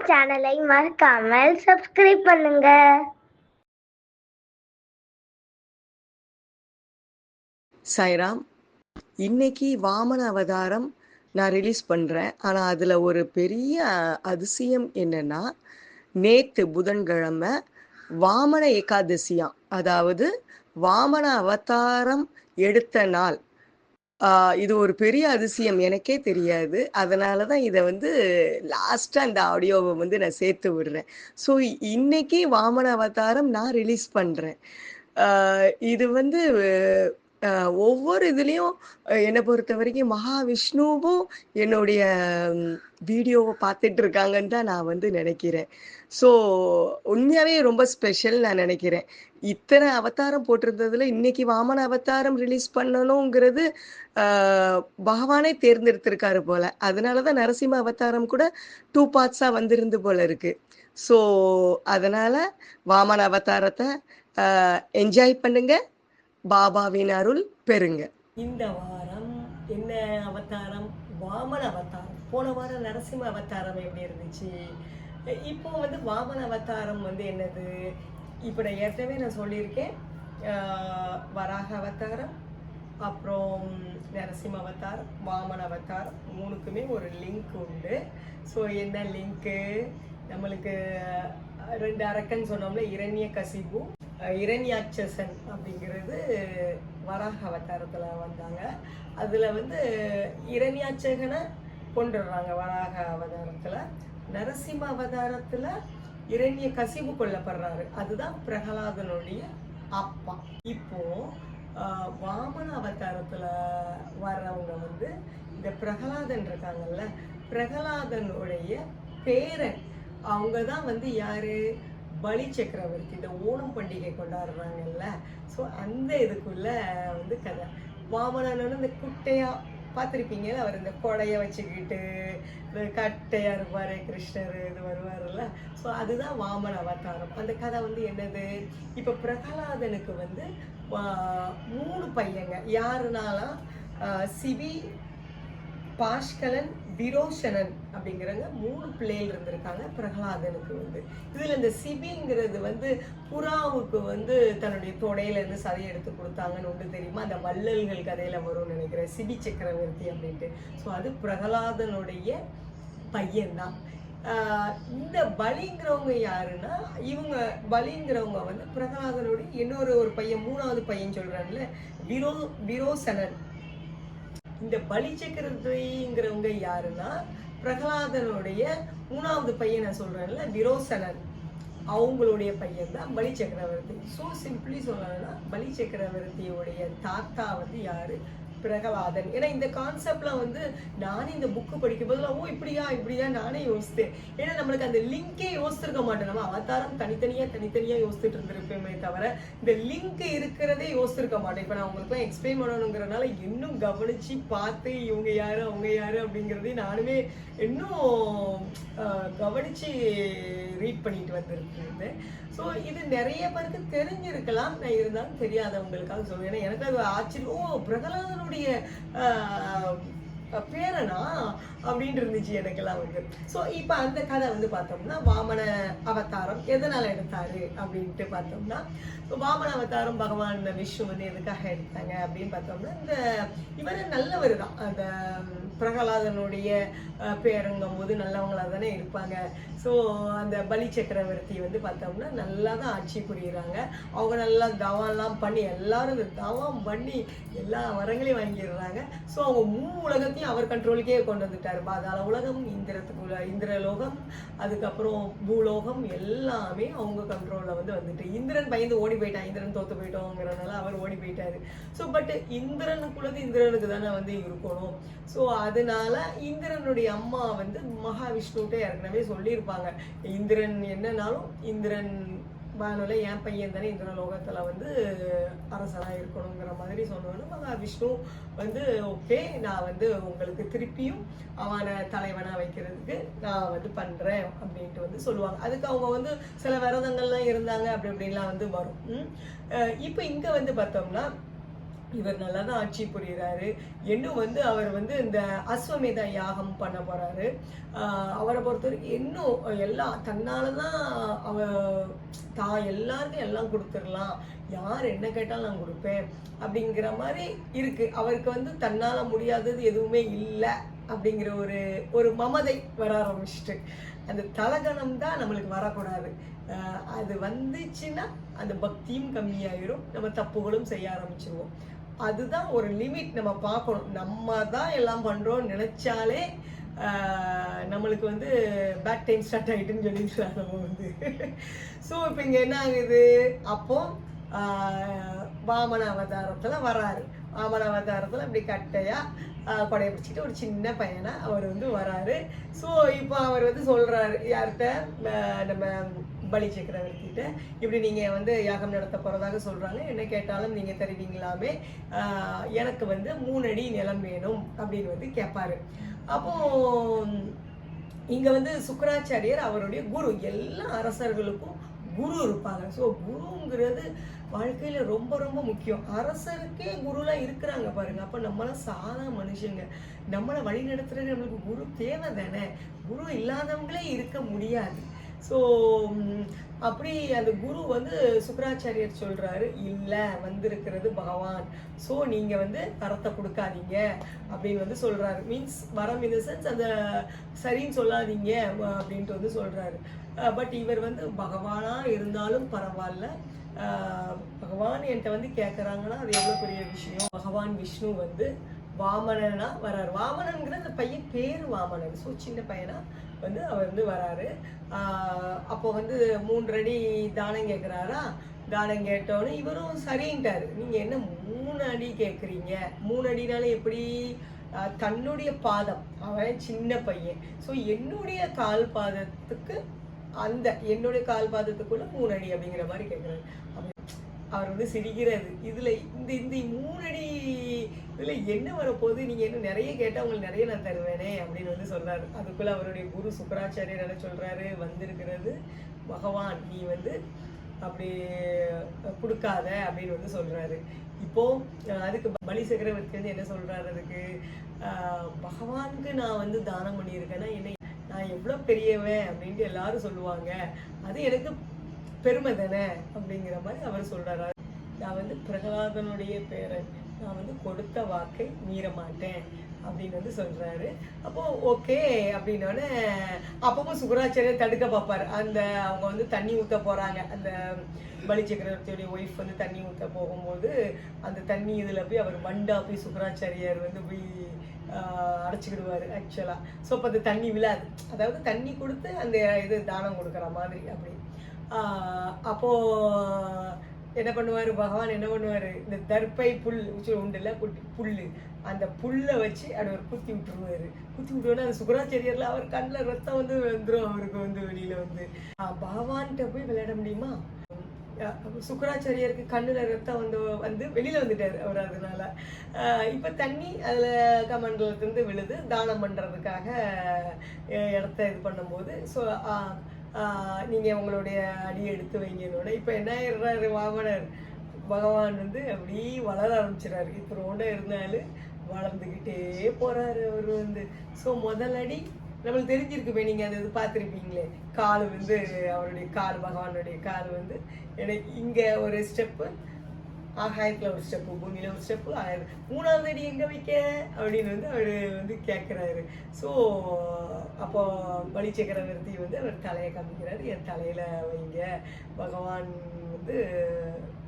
சேனலை மறக்காமல் சப்ஸ்கிரைப் பண்ணுங்க. சாய்ராம் இன்னைக்கு வாமன அவதாரம் நான் ரிலீஸ் பண்ணுறேன் ஆனால் அதில் ஒரு பெரிய அதிசயம் என்னன்னா நேற்று புதன்கிழமை வாமன ஏகாதசியாம் அதாவது வாமன அவதாரம் எடுத்த நாள் இது ஒரு பெரிய அதிசயம். எனக்கே தெரியாது. அதனால தான் இதை வந்து லாஸ்ட்டாக அந்த ஆடியோவை வந்து நான் சேர்த்து விடுறேன். ஸோ இன்னைக்கு வாமன அவதாரம் நான் ரிலீஸ் பண்ணுறேன் இது வந்து ஒவ்வொரு இதுலேயும் என்னை பொறுத்த வரைக்கும் மகாவிஷ்ணுவும் என்னுடைய வீடியோவை பார்த்துட்டு இருக்காங்கன்னு தான் நான் வந்து நினைக்கிறேன். ஸோ உண்மையாகவே ரொம்ப ஸ்பெஷல் நான் நினைக்கிறேன். இத்தனை அவதாரம் போட்டிருந்ததுல இன்னைக்கு வாமன அவதாரம் ரிலீஸ் பண்ணணுங்கிறது பகவானே தேர்ந்தெடுத்திருக்காரு போல. அதனால தான் நரசிம்ம அவதாரம் கூட டூ பார்ட்ஸாக வந்திருந்து போல இருக்கு. ஸோ அதனால வாமன அவதாரத்தை என்ஜாய் பண்ணுங்க. பாபாவின் அருள் பெறுங்க. இந்த வாரம் என்ன அவதாரம்? வாமன அவதாரம். போன வாரம் நரசிம்ம அவதாரம் எப்படி இருந்துச்சு? இப்போ வந்து வாமன அவதாரம் வந்து என்னது? இப்போ நான் ஏற்கனவே நான் சொல்லியிருக்கேன். வராக அவதாரம் அப்புறம் நரசிம்ம அவதாரம் வாமன அவதாரம் மூணுக்குமே ஒரு லிங்க் உண்டு. ஸோ என்ன லிங்க்கு நம்மளுக்கு ரெண்டு அரக்கன் சொன்னோம்ல இரண்ய கசிபு. இரண்யாட்சசன் அப்படிங்கிறது வராக அவதாரத்தில் வந்தாங்க. அதில் வந்து இரண்யாட்சகனை கொண்டுடுறாங்க வராக அவதாரத்தில். நரசிம்ம அவதாரத்தில் இரண்ய கசிவு கொல்லப்படுறாரு. அதுதான் பிரகலாதனுடைய அப்பா. இப்போ வாமன அவதாரத்தில் வர்றவங்க வந்து இந்த பிரகலாதன் இருக்காங்கல்ல பிரகலாதனுடைய பேரன். அவங்க தான் வந்து யாரு? பலி சக்கரவர்த்தி இந்த ஓணம் பண்டிகை கொண்டாடுறாங்கல்ல. ஸோ அந்த இதுக்குள்ள வந்து கதை. வாமனன் இந்த குட்டையா பார்த்துருப்பீங்கல்ல அவர் இந்த கொடைய வச்சுக்கிட்டு இந்த கட்டையா இருப்பாரு கிருஷ்ணர் இது வருவாருல்ல. ஸோ அதுதான் வாமன அவதாரம். அந்த கதை வந்து என்னது? இப்போ பிரகலாதனுக்கு வந்து மூணு பையங்க. யாருனாலாம் சிவி பாஷ்கலன் விரோஷனன் அப்படிங்கிறவங்க மூணு பிள்ளைகள் இருந்திருக்காங்க. பிரகலாதனுக்கு வந்து. இதில் இந்த சிபிங்கிறது வந்து புறாவுக்கு வந்து தன்னுடைய தொடையிலேருந்து சதை எடுத்து கொடுத்தாங்கன்னு ஒன்று தெரியுமா? அந்த வள்ளல்கள் கதையில் வரும்னு நினைக்கிறேன். சிபி சக்கரவர்த்தி அப்படின்ட்டு. ஸோ அது பிரகலாதனுடைய பையன்தான். இந்த பலிங்கிறவங்க யாருன்னா இவங்க பலிங்கிறவங்க வந்து பிரகலாதனுடைய இன்னொரு ஒரு பையன் மூணாவது பையன் சொல்கிறாங்கல்ல விரோ விரோசனன். இந்த பலி சக்கரவர்த்திங்கிறவங்க யாருன்னா பிரகலாதனுடைய மூணாவது பையன் நான் சொல்றேன்ல விரோசனன். அவங்களுடைய பையன் தான் பலி சக்கரவர்த்தி. ஸோ சிம்பிளி சொல்லணும்னா பலி சக்கரவர்த்தியுடைய தாத்தா வந்து யாரு? பிரகலாதன். ஏன்னா இந்த கான்செப்ட்லாம் வந்து நானே இந்த புக்கு படிக்கும் ஓ இப்படியா இப்படியா நானே யோசித்தேன். ஏன்னா நம்மளுக்கு அந்த லிங்கே யோசிச்சிருக்க மாட்டோம். நம்ம அவதாரம் தனித்தனியா தனித்தனியா யோசிச்சுட்டு இருந்திருப்பேமே தவிர இந்த லிங்க் இருக்கிறதே யோசிச்சிருக்க மாட்டேன் இப்போ நான் உங்களுக்குலாம் எக்ஸ்பிளைன் பண்ணணுங்கிறனால இன்னும் கவனிச்சு பார்த்து இவங்க யாரு அவங்க யாரு அப்படிங்கிறதையும் நானுமே இன்னும் கவனிச்சு ரீட் பண்ணிட்டு வந்திருக்கேன் ஸோ இது நிறைய பேருக்கு தெரிஞ்சிருக்கலாம். நான் இருந்தாலும் தெரியாதவங்களுக்காக சொல்லுவேன் ஏன்னா எனக்கு அது ஆச்சரியம் ஓ பிரகலாதனோட ஆஹ், பேரனா அப்படின்ட்டு இருந்துச்சு எனக்கெல்லாம் வந்து ஸோ இப்போ அந்த கதை வந்து பார்த்தோம்னா வாமன அவதாரம் எதனால் எடுத்தாரு அப்படின்ட்டு பார்த்தோம்னா வாமன அவதாரம் பகவான் விஷ்ணு வந்து எதுக்காக எடுத்தாங்க அப்படின்னு பார்த்தோம்னா இந்த இவர் நல்லவர் தான். அந்த பிரகலாதனுடைய அஹ், பேருங்கும் போது நல்லவங்களாக தானே இருப்பாங்க. ஸோ அந்த பலி சக்கரவர்த்தி வந்து பார்த்தோம்னா நல்லா தான் ஆட்சி புரியுறாங்க. அவங்க நல்லா தவம்லாம் பண்ணி எல்லாரும் தவம் பண்ணி எல்லா வரங்களையும் வாங்கிடுறாங்க. ஸோ அவங்க மூணு உலகத்தையும் அவர் கண்ட்ரோலுக்கே கொண்டு வந்துட்டார். பாதாள உலகம் இந்திரத்துக்குள்ள இந்திரலோகம் அதுக்கப்புறம் பூலோகம் எல்லாமே அவங்க கண்ட்ரோலில் வந்து வந்துட்டு இந்திரன் பயந்து ஓடி போயிட்டான். இந்திரன் தோத்து போயிட்டோங்கிறனால அவர் ஓடி போயிட்டாரு. ஸோ பட் இந்திரனுக்குள்ளது இந்திரனுக்கு தானே வந்து இருக்கணும். ஸோ அதனால இந்திரனுடைய அம்மா வந்து மகாவிஷ்ணுகிட்ட ஏற்கனவே சொல்லியிருப்பாங்க. இந்திரன் என்னன்னாலும் இந்திரன் வானொலி என் பையன் தானே இந்த லோகத்தில் வந்து அரசனாக இருக்கணுங்கிற மாதிரி சொன்னோன்னு மகாவிஷ்ணு வந்து ஓகே நான் வந்து உங்களுக்கு திருப்பியும் அவனை தலைவனாக வைக்கிறதுக்கு நான் வந்து பண்ணுறேன் அப்படின்ட்டு வந்து சொல்லுவாங்க. அதுக்கு அவங்க வந்து சில விரதங்கள்லாம் இருந்தாங்க அப்படி இப்படின்லாம் வந்து வரும். இப்போ இங்கே வந்து பார்த்தோம்னா இவர் நல்லா தான் ஆட்சி புரிகிறாரு இன்னும் வந்து அவர் வந்து இந்த அஸ்வமேத யாகம் பண்ண போகிறாரு அவரை பொறுத்த வரைக்கும் இன்னும் எல்லா தன்னால் தான் அவ தான் எல்லாருக்கும் எல்லாம் கொடுத்துடலாம். யார் என்ன கேட்டாலும் நான் கொடுப்பேன் அப்படிங்கிற மாதிரி இருக்குது அவருக்கு வந்து தன்னால் முடியாதது எதுவுமே இல்லை அப்படிங்கிற ஒரு ஒரு மமதை வர ஆரம்பிச்சிட்டு. அந்த தலகணம் தான் நம்மளுக்கு வரக்கூடாது. அது வந்துச்சுன்னா அந்த பக்தியும் கம்மியாயிரும். நம்ம தப்புகளும் செய்ய ஆரம்பிச்சிருவோம். அதுதான் ஒரு லிமிட் நம்ம பார்க்கணும். நம்ம தான் எல்லாம் பண்றோம் நினைச்சாலே நம்மளுக்கு வந்து பேக் டைம் ஸ்டார்ட் ஆகிட்டுன்னு சொல்லிடுறாங்க நம்ம வந்து. ஸோ இப்போ இங்கே என்ன ஆகுது? அப்போ வாமன அவதாரத்தில் வராரு. வாமன அவதாரத்தில் இப்படி கட்டையாக கொடையை பிடிச்சிட்டு ஒரு சின்ன பையனாக அவர் வந்து வராரு. ஸோ இப்போ அவர் வந்து சொல்கிறாரு யார்கிட்ட? நம்ம பலி சக்கரவர்த்திகிட்ட இப்படி நீங்கள் வந்து யாகம் நடத்த போகிறதாக சொல்கிறாங்க என்ன கேட்டாலும் நீங்கள் தருவீங்களாமே. எனக்கு வந்து மூணு அடி நிலம் வேணும் அப்படின்னு வந்து கேட்பாரு அப்போ இங்கே வந்து சுக்கராச்சாரியர் அவருடைய குரு. எல்லா அரசர்களுக்கும் குரு இருப்பாங்க. ஸோ குருங்கிறது வாழ்க்கையில ரொம்ப ரொம்ப முக்கியம். அரசருக்கே குருலாம் இருக்கிறாங்க பாருங்க. அப்போ நம்மளாம் சாதா மனுஷங்க. நம்மளை வழி நடத்துறது நம்மளுக்கு குரு தேவை தானே. குரு இல்லாதவங்களே இருக்க முடியாது. ஸோ அப்படி அந்த குரு வந்து சுக்கராச்சாரியர் சொல்கிறாரு இல்லை வந்திருக்கிறது பகவான். ஸோ நீங்கள் வந்து வரத்தை கொடுக்காதீங்க. அப்படின்னு வந்து சொல்கிறாரு மீன்ஸ் வரம் இந்த சென்ஸ் அந்த சரின்னு சொல்லாதீங்க அப்படின்ட்டு வந்து சொல்கிறாரு பட் இவர் வந்து பகவானாக இருந்தாலும் பரவாயில்ல பகவான் என்கிட்ட வந்து கேட்குறாங்கன்னா அது எவ்வளோ பெரிய விஷயம்? பகவான் விஷ்ணு வந்து வாமனனா வராரு. வாமனன்கிற அந்த பையன் பேர் வாமனன். ஸோ சின்ன பையனா வந்து அவர் வந்து வராரு. அப்போ வந்து மூன்றடி தானம் கேட்குறாரா தானம் கேட்டோன்னு இவரும் சரின்ட்டாரு. நீங்கள் என்ன மூணு அடி கேட்குறீங்க மூணு அடினால எப்படி தன்னுடைய பாதம். அவன் சின்ன பையன். ஸோ என்னுடைய கால் பாதத்துக்கு அந்த என்னுடைய கால் பாதத்துக்குள்ள மூணு அடி அப்படிங்கிற மாதிரி கேட்குறாரு அவர் வந்து சிரிக்கிறது. இதுல இந்த இந்த மூணடி இதுல என்ன வரப்போகுது? நீங்க என்ன நிறைய கேட்டா உங்களுக்கு நிறைய நான் தருவேனே அப்படின்னு வந்து சொல்றாரு. அதுக்குள்ள அவருடைய குரு சுக்கராச்சாரியர் என்ன சொல்றாரு? வந்திருக்கிறது பகவான். நீ வந்து அப்படி கொடுக்காத அப்படின்னு வந்து சொல்றாரு. இப்போ அதுக்கு பலி சக்கரவர்த்தி வந்து என்ன சொல்றாரு அதுக்கு? பகவானுக்கு நான் வந்து தானம் பண்ணியிருக்கேன்னா என்ன நான் எவ்வளோ பெரியவன் அப்படின்ட்டு எல்லாரும் சொல்லுவாங்க. அது எனக்கு பெருமை தானே அப்படிங்கிற மாதிரி அவர் சொல்றாரு. நான் வந்து பிரகலாதனுடைய பேரன் நான் வந்து கொடுத்த வாக்கை மீற மாட்டேன் அப்படின்னு வந்து சொல்றாரு. அப்போ ஓகே அப்படின்னோடனே அப்பவும் சுக்கராச்சாரியர் தடுக்க பார்ப்பாரு. அந்த அவங்க வந்து தண்ணி ஊத்த போறாங்க. அந்த பலி சக்கரவர்த்தியுடைய ஒய்ஃப் வந்து தண்ணி ஊத்த போகும்போது அந்த தண்ணி இதில் போய் அவர் வண்டா போய் சுகராச்சாரியார் வந்து போய் அடைச்சிக்கிடுவார் ஆக்சுவலாக ஸோ அப்போ அந்த தண்ணி விழாது. அதாவது தண்ணி கொடுத்து அந்த இது தானம் கொடுக்குற மாதிரி அப்படி. அப்போது அப்போ என்ன பண்ணுவார்? பகவான் என்ன பண்ணுவார்? இந்த தர்ப்பை புல் உச்சி உண்டுல குட்டி புல்லு. அந்த புல்லை வச்சு அப்படி ஒரு குத்தி விட்டுருவார். குத்தி விட்டோன்னா அந்த சுக்கராச்சரியரில் அவர் கண்ணில் ரத்தம் வந்து வந்துடும் அவருக்கு வந்து வெளியில் வந்து. பகவான்கிட்ட போய் விளையாட முடியுமா? சுக்கராச்சாரியருக்கு கண்ணில் ரத்தம் வந்து வந்து வெளியில் வந்துட்டார் அவர் அதனால. இப்போ தண்ணி அதில் கமண்டலத்துலேருந்து விழுது தானம் பண்ணுறதுக்காக இடத்த இது பண்ணும்போது. ஸோ நீங்கள் உங்களுடைய அடி எடுத்து வைங்கன்னு இப்போ என்ன ஆயிடுறாரு வாமனர் பகவான் வந்து அப்படி வளர ஆரம்பிச்சிடாரு இத்தனோட இருந்தாலும் வளர்ந்துக்கிட்டே போகிறாரு அவர் வந்து. ஸோ முதல் அடி நம்மளுக்கு தெரிஞ்சிருக்குமே நீங்கள் அந்த இது பார்த்துருப்பீங்களே கால் வந்து அவருடைய கால் பகவானுடைய கால் வந்து எனக்கு இங்கே ஒரு ஸ்டெப்பு ஆகாயத்தில் ஒரு ஸ்டெப்பு பூமியில் ஒரு ஸ்டெப்பு மூணாவது அடி எங்கே வைக்க? அப்படின்னு வந்து அவர் வந்து கேட்குறாரு ஸோ அப்போ பலிச்சக்கரவர்த்தி வந்து அவர் தலையை காமிக்கிறாரு. என் தலையில் வைங்க. பகவான் வந்து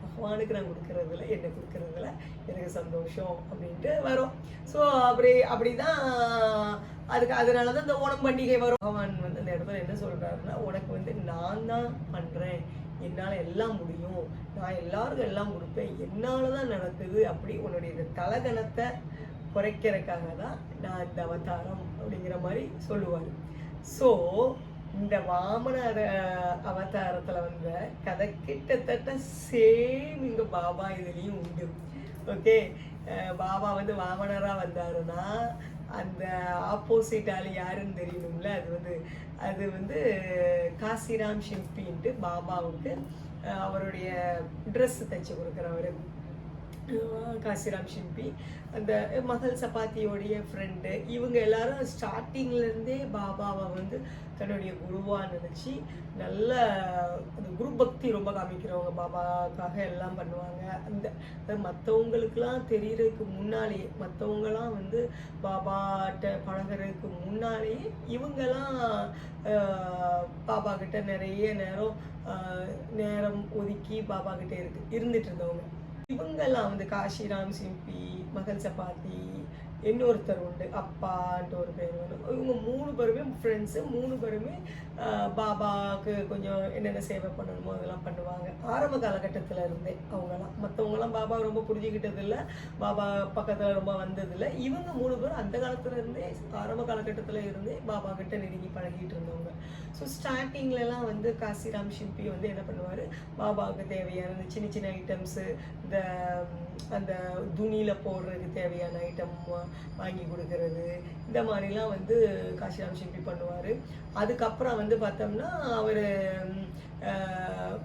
பகவானுக்கு நான் கொடுக்குறதுல என்ன கொடுக்குறதுல எனக்கு சந்தோஷம் அப்படின்ட்டு வரும். ஸோ அப்படி அப்படி தான் அதுக்கு அதனால தான் இந்த ஓணம் பண்டிகை வரும். பகவான் வந்து அந்த இடத்துல என்ன சொல்கிறாருன்னா உனக்கு வந்து நான் தான் பண்ணுறேன் என்னால் எல்லாம் முடியும். நான் எல்லாருக்கும் எல்லாம் கொடுப்பேன். என்னால தான் நடக்குது அப்படி உன்னுடைய இந்த தலகணத்தை குறைக்கிறதுக்காக தான் நான் இந்த அவதாரம் அப்படிங்கிற மாதிரி சொல்லுவார். ஸோ இந்த வாமன அவதாரத்தில் அவதாரத்துல வந்த கதை கிட்டத்தட்ட சேம் இங்கே பாபா இதுலேயும் உண்டு. ஓகே பாபா வந்து வாமனரா வந்தாருன்னா அந்த ஆப்போசிட் ஆள் யாருன்னு தெரியணும்ல அது வந்து அது வந்து காசிராம் ஷிம்பின்ட்டு பாபாவுக்கு அவருடைய ட்ரெஸ் தைச்சு கொடுக்குறவர். காசிராம் ஷிம்பி அந்த மகள் சப்பாத்தியோடைய ஃப்ரெண்டு இவங்க எல்லாரும் ஸ்டார்டிங்லேருந்தே பாபாவை வந்து தன்னுடைய குருவாக நினச்சி நல்ல அந்த குரு பக்தி ரொம்ப காமிக்கிறவங்க பாபாக்காக எல்லாம் பண்ணுவாங்க. அந்த மற்றவங்களுக்கெல்லாம் தெரியறதுக்கு முன்னாலேயே மற்றவங்களாம் வந்து பாபாட்ட பழகுறதுக்கு முன்னாலேயே இவங்கெல்லாம் பாபா கிட்ட நிறைய நேரம் நேரம் ஒதுக்கி பாபா கிட்டே இருக்கு இருந்துட்டு இருந்தவங்க. இவங்கெல்லாம் வந்து காஷிராம் சிம்பி மகள் சப்பாத்தி இன்னொருத்தர் உண்டு. அப்பான்ட்டு ஒரு பேர் உண்டு இவங்க மூணு பேருமே ஃப்ரெண்ட்ஸு மூணு பேருமே பாபாவுக்கு கொஞ்சம் என்னென்ன சேவை பண்ணணுமோ அதெல்லாம் பண்ணுவாங்க. ஆரம்ப காலகட்டத்தில் இருந்தே அவங்கெல்லாம். மற்றவங்கலாம் பாபா ரொம்ப புரிஞ்சுக்கிட்டதில்லை. பாபா பக்கத்தில் ரொம்ப வந்ததில்லை. இவங்க மூணு பேரும் அந்த காலத்துல இருந்தே ஆரம்ப காலகட்டத்தில் இருந்தே பாபா கிட்ட நெருங்கி பழகிட்டு இருந்தவங்க. ஸோ ஸ்டார்டிங்லலாம் வந்து காசிராம் ஷிம்பி வந்து என்ன பண்ணுவார்? பாபாவுக்கு தேவையான இந்த சின்ன சின்ன ஐட்டம்ஸு இந்த அந்த துணியில் போடுறதுக்கு தேவையான ஐட்டம் வாங்கி கொடுக்கறது. இந்த மாதிரிலாம் வந்து காசிராம் சிம்பி பண்ணுவார். அதுக்கப்புறம் வந்து பார்த்தோம்னா அவர்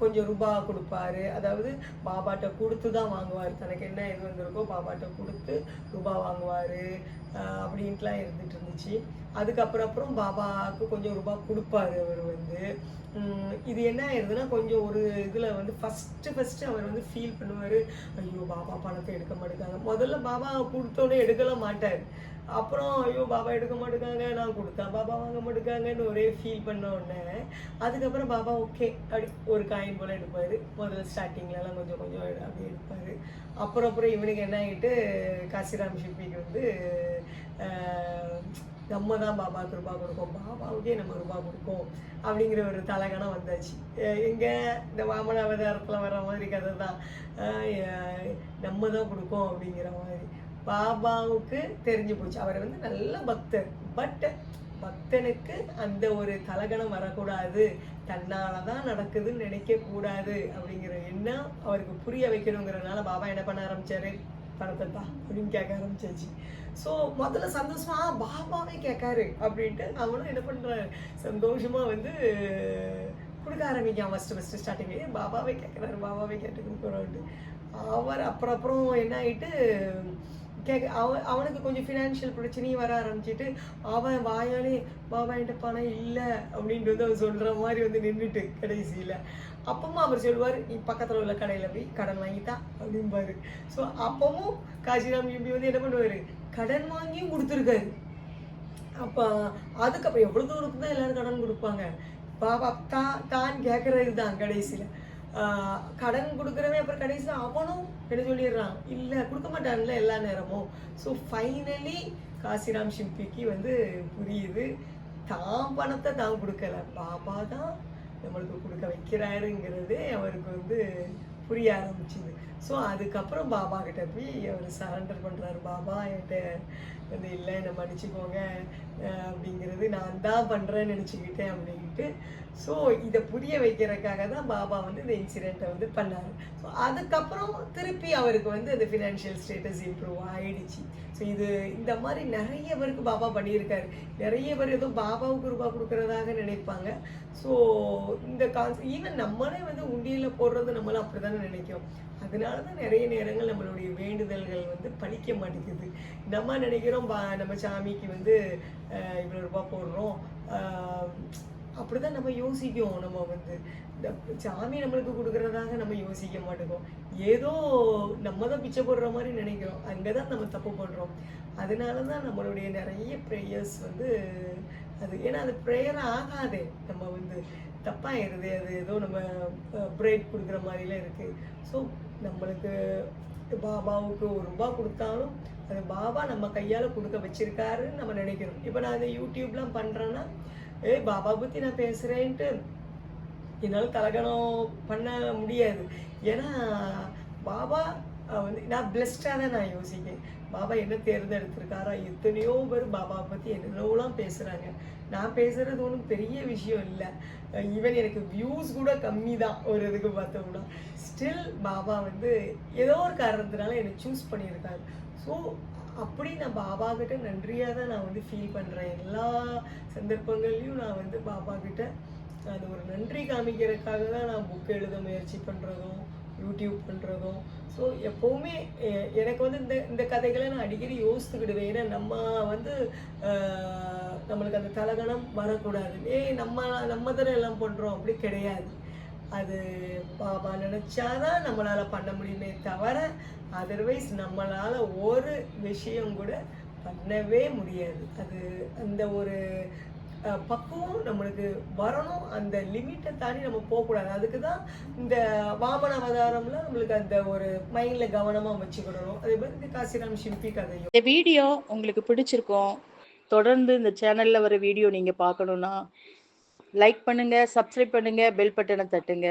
கொஞ்சம் ரூபா கொடுப்பாரு. அதாவது பாபாட்ட கொடுத்து தான் வாங்குவார். தனக்கு என்ன இது வந்திருக்கோ பாபாட்ட கொடுத்து ரூபா வாங்குவார். அப்படின்ட்டுலாம் இருந்துட்டு இருந்துச்சு. அதுக்கப்புறம் அப்புறம் பாபாவுக்கு கொஞ்சம் ரூபா கொடுப்பாரு அவர் வந்து. இது என்ன ஆயிருதுன்னா கொஞ்சம் ஒரு இதில் வந்து ஃபஸ்ட்டு ஃபஸ்ட்டு அவர் வந்து ஃபீல் பண்ணுவார். ஐயோ பாபா பணத்தை எடுக்க மாட்டேங்காங்க முதல்ல பாபா கொடுத்தோன்னே எடுக்கலாம் மாட்டார். அப்புறம் ஐயோ பாபா எடுக்க மாட்டேங்காங்க நான் கொடுத்தேன். பாபா வாங்க மாட்டேங்காங்கன்னு ஒரே ஃபீல் பண்ண உடனே அதுக்கப்புறம் பாபா ஓகே. அப்படி ஒரு காயின் போல் எடுப்பார். முதல்ல ஸ்டார்டிங்லலாம் கொஞ்சம் கொஞ்சம் அப்படி எடுப்பார். அப்புறம் அப்புறம் இவனுக்கு என்ன ஆகிட்டு காசிராம் ஷிப்பிக்கு வந்து நம்ம தான் பாபாவுக்கு ரூபா கொடுப்போம் பாபாவுக்கே நம்ம ரூபா கொடுப்போம் அப்படிங்கிற ஒரு தலைகணம் வந்தாச்சு. எங்கே? இந்த வாமன அவதாரத்தில் வர மாதிரி கதை தான் நம்ம தான் கொடுப்போம் அப்படிங்கிற மாதிரி. பாபாவுக்கு தெரிஞ்சு போச்சு. அவர் வந்து நல்ல பக்தர். பட் பக்தனுக்கு அந்த ஒரு தலகணம் வரக்கூடாது. தன்னால தான் நடக்குதுன்னு நினைக்க கூடாது அப்படிங்கிற எண்ணம் அவருக்கு புரிய வைக்கணுங்கிறதுனால பாபா என்ன பண்ண ஆரம்பிச்சாரு? பணத்தை தான் அப்படின்னு கேட்க ஆரம்பிச்சாச்சு. ஸோ முதல்ல சந்தோஷமா பாபாவே கேட்காரு அப்படின்ட்டு அவனும் என்ன பண்றாரு? சந்தோஷமா வந்து கொடுக்க ஆரம்பிக்கான் ஃபஸ்ட்டு ஃபஸ்ட்டு ஸ்டார்டிங்லேயே பாபாவே கேட்குறாரு பாபாவே கேட்டு கொடுக்குறோன்ட்டு அவர் அப்புறம் அப்புறம் என்ன ஆயிட்டு கேட்க அவன் அவனுக்கு கொஞ்சம் ஃபினான்ஷியல் பிரச்சனையும் வர ஆரம்பிச்சிட்டு அவன் வாயாலே பாபா என்கிட்ட பணம் இல்லை அப்படின்ட்டு வந்து அவன் சொல்கிற மாதிரி வந்து நின்றுட்டு கடைசியில். அப்பவும் அவர் சொல்லுவார் நீ பக்கத்தில் உள்ள கடையில் போய் கடன் வாங்கிட்டா அப்படிம்பாரு. ஸோ அப்பவும் காசிராம் எம்பி வந்து என்ன பண்ணுவார்? கடன் வாங்கியும் கொடுத்துருக்காரு. அப்போ அதுக்கப்புறம் எவ்வளோ தூரத்துக்கு தான் எல்லோரும் கடன் கொடுப்பாங்க? பாபா தான் தான் கேட்குறது தான் கடைசியில். கடன் கொடுக்குறவன் அப்புறம் கடைசியில் அவனும் என்ன சொல்லிடுறான். இல்லை கொடுக்க மாட்டான்ல எல்லா நேரமும். ஸோ ஃபைனலி காசிராம் ஷிம்பிக்கு வந்து புரியுது. தான் பணத்தை தான் கொடுக்கல. பாபா தான் நம்மளுக்கு கொடுக்க வைக்கிறாருங்கிறது அவருக்கு வந்து புரிய ஆரம்பிச்சுது. ஸோ அதுக்கப்புறம் பாபா கிட்ட போய் அவர் சரண்டர் பண்ணுறாரு பாபா என்கிட்ட வந்து இல்லை என்னை மன்னிச்சுக்கோங்க. அப்படிங்கிறது நான் தான் பண்ணுறேன்னு நினச்சிக்கிட்டேன் அப்படின்ட்டு. ஸோ இதை புரிய வைக்கிறதுக்காக தான் பாபா வந்து இந்த இன்சிடெண்ட்டை வந்து பண்ணார். ஸோ அதுக்கப்புறம் திருப்பி அவருக்கு வந்து அந்த ஃபினான்ஷியல் ஸ்டேட்டஸ் இம்ப்ரூவ் ஆகிடுச்சு ஸோ இது இந்த மாதிரி நிறைய பேருக்கு பாபா பண்ணியிருக்காரு. நிறைய பேர் ஏதோ பாபாவுக்கு ரூபா கொடுக்குறதாக நினைப்பாங்க. ஸோ இந்த கான்ஸ் ஈவன் நம்மளே வந்து உண்டியில் போடுறது நம்மளும் அப்படி தானே நினைக்கும் அதனால அதனால தான் நிறைய நேரங்கள் நம்மளுடைய வேண்டுதல்கள் வந்து பழிக்க மாட்டேங்குது. நம்ம நினைக்கிறோம் பா நம்ம சாமிக்கு வந்து இவ்வளோ ரூபாய் போடுறோம். அப்படி அப்படிதான் நம்ம யோசிக்கிறோம் நம்ம வந்து இந்த சாமி நம்மளுக்கு கொடுக்குறதாக நம்ம யோசிக்க மாட்டேங்கிறோம் ஏதோ நம்ம தான் பிச்சை போடுற மாதிரி நினைக்கிறோம். அங்கே தான் நம்ம தப்பு பண்ணுறோம் அதனால தான் நம்மளுடைய நிறைய ப்ரேயர்ஸ் வந்து அது ஏன்னா அது ப்ரேயர் ஆகாதே. நம்ம வந்து தப்பாயிருது அது ஏதோ நம்ம பிரேக் கொடுக்குற மாதிரிலாம் இருக்குது ஸோ நம்மளுக்கு பாபாவுக்கு ஒரு ரூபா கொடுத்தாலும் அது பாபா நம்ம கையால் கொடுக்க வச்சிருக்காருன்னு நம்ம நினைக்கிறோம். இப்போ நான் இந்த யூடியூப்லாம் பண்ணுறேன்னா ஏய் பாபா பற்றி நான் பேசுகிறேன்ட்டு என்னால் தலகணம் பண்ண முடியாது. ஏன்னா பாபா வந்து நான் பிளெஸ்டாக தான் நான் யோசிக்கிறேன் பாபா என்ன தேர்ந்தெடுத்திருக்காரா? எத்தனையோ பேர் பாபா பற்றி என்னென்னலாம் பேசுகிறாங்க நான் பேசுகிறது ஒன்றும் பெரிய விஷயம் இல்லை. ஈவன் எனக்கு வியூஸ் கூட கம்மி தான் ஒரு இதுக்கு பார்த்தோம்னா. ஸ்டில் பாபா வந்து ஏதோ ஒரு காரணத்தினால என்னை சூஸ் பண்ணியிருக்காரு. ஸோ அப்படி நான் பாபா கிட்ட நன்றியாக தான் நான் வந்து ஃபீல் பண்ணுறேன் எல்லா சந்தர்ப்பங்கள்லையும் நான் வந்து பாபா கிட்ட அது ஒரு நன்றி காமிக்கிறதுக்காக தான் நான் புக் எழுத முயற்சி பண்ணுறதும் யூடியூப் பண்ணுறதும் ஸோ எப்போவுமே எனக்கு வந்து இந்த இந்த கதைகளை நான் அடிக்கடி யோசித்துக்கிடுவேன். ஏன்னா நம்ம வந்து நம்மளுக்கு அந்த தலகணம் வரக்கூடாது. ஏய் நம்ம நம்ம தானே எல்லாம் பண்ணுறோம் அப்படி கிடையாது. அது பாபா நினச்சாதான் நம்மளால் பண்ண முடியுமே தவிர அதர்வைஸ் நம்மளால் ஒரு விஷயம் கூட பண்ணவே முடியாது. அது அந்த ஒரு பக்குவம் நம்மளுக்கு வரணும். அந்த லிமிட்டை தாண்டி நம்ம போகக்கூடாது. அதுக்கு தான் இந்த வாமன அவதாரம்லாம் நம்மளுக்கு அந்த ஒரு மைண்டில் கவனமாக வச்சுக்கிடணும். அதே மாதிரி இந்த காசிராம் ஷில்பி கதையும். இந்த வீடியோ உங்களுக்கு பிடிச்சிருக்கும் தொடர்ந்து இந்த சேனலில் வர வீடியோ நீங்கள் பார்க்கணுன்னா லைக் பண்ணுங்கள் சப்ஸ்கிரைப் பண்ணுங்கள் பெல் பட்டனை தட்டுங்க.